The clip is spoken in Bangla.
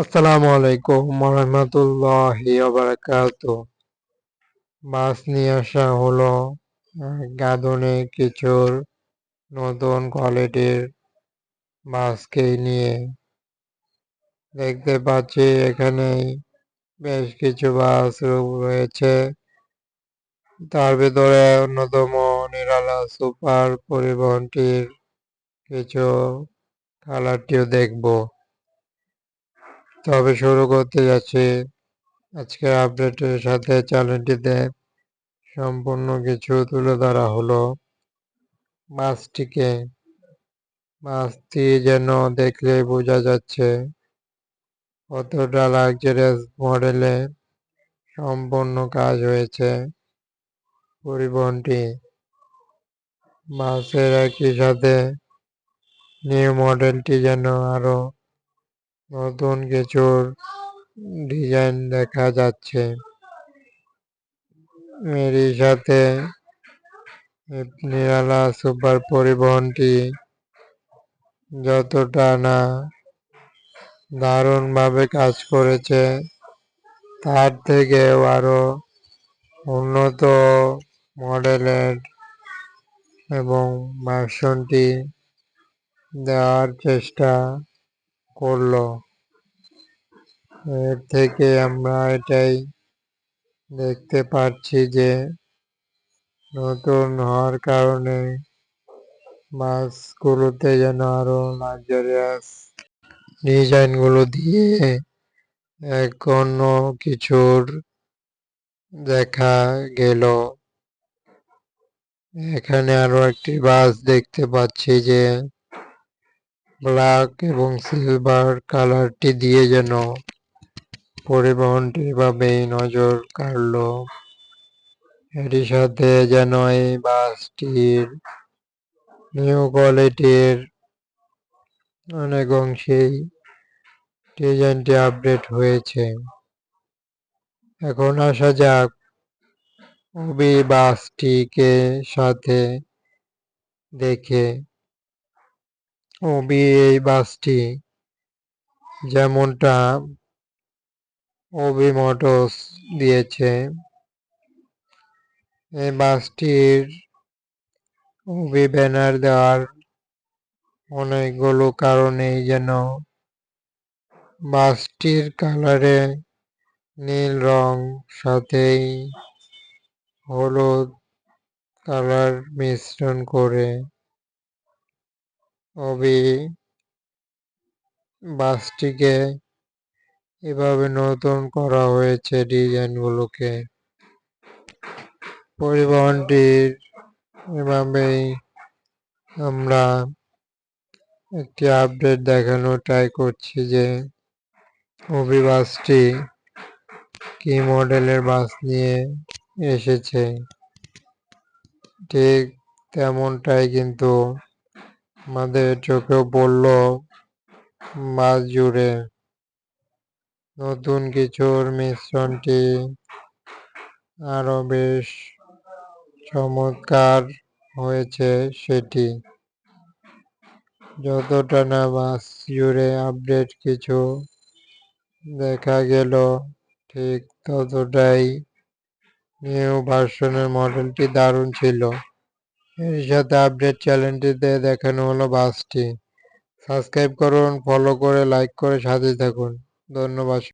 আসসালামু আলাইকুম রহমতুল্লাহি বারাকাত মাছ নিয়ে আসা হলো গাদনে কিছুর নতুন কোয়ালিটির মাছকে নিয়ে। দেখতে পাচ্ছি এখানে বেশ কিছু মাছ রয়েছে। তার ভিতরে অন্যতম নিরালা সুপার পরিবহনটির কিছু কালারটিও দেখব। তবে শুরু করতে যাচ্ছি। আজকে আপডেটের সাথে চ্যানেলটিতে সম্পূর্ণ কিছু তুলে ধরা হলো। মাছটিকে, মাছটি যেন দেখলে বোঝা যাচ্ছে কতটা লাক্সারিয়াস মডেলে সম্পূর্ণ কাজ হয়েছে। পরিবহনটি, মাছের একই সাথে নিউ মডেলটি যেন আরও নতুন কিছুর ডিজাইন দেখা যাচ্ছে। এরই সাথে নিরালা সুপার পরিবহনটি যতটা না দারুণভাবে কাজ করেছে, তার থেকেও আরও উন্নত মডেলের এবং ভার্সনটি দেওয়ার চেষ্টা করল। এর থেকে আমরা এটাই দেখতে পাচ্ছি যে নতুন হওয়ার কারণে মাছগুলোতে যেন আরও লাক্সারিয়াস ডিজাইনগুলো দিয়ে অন্য কিছুর দেখা গেল। এখানে আরও একটি বাস দেখতে পাচ্ছি যে ব্ল্যাক এবং সিলভার কালারটি দিয়ে যেন পরিবহনটি এভাবেই নজর কাড়ল। এরই সাথে যেন এই বাসটির নিউ কোয়ালিটির অনেক অংশেই ডিজাইনটি আপডেট হয়েছে। এখন আসা যাক, ওবি বাসটিকে সাথে দেখে। ওবি, এই বাসটি যেমনটা ওবি মোটরস দিয়েছে। এই বাসটির ওবি ব্যানার দেওয়ার অনেকগুলো কারণেই যেন বাসটির কালারে নীল রং, সাথেই হলুদ কালার মিশ্রণ করে ওবি বাসটিকে এভাবে নতুন করা হয়েছে ডিজাইনগুলোকে। পরিবহনটির এভাবেই আমরা একটি আপডেট দেখানো ট্রাই করছি যে ওবি বাসটি কি মডেলের বাস নিয়ে এসেছে। ঠিক তেমনটাই কিন্তু আমাদের চোখেও পড়ল মাছ জুড়ে। নতুন কিছুর মিশ্রণটি আরও বেশ চমৎকার হয়েছে সেটি। যতটা না মাছ জুড়ে আপডেট কিছু দেখা গেল, ঠিক ততটাই নিউ ভার্সনের মডেলটি দারুণ ছিল। এর সাথে আপডেট চ্যানেলটিতে দেখানো হলো বাসটি। সাবস্ক্রাইব করুন, ফলো করে, লাইক করে সাথে থাকুন। ধন্যবাদ।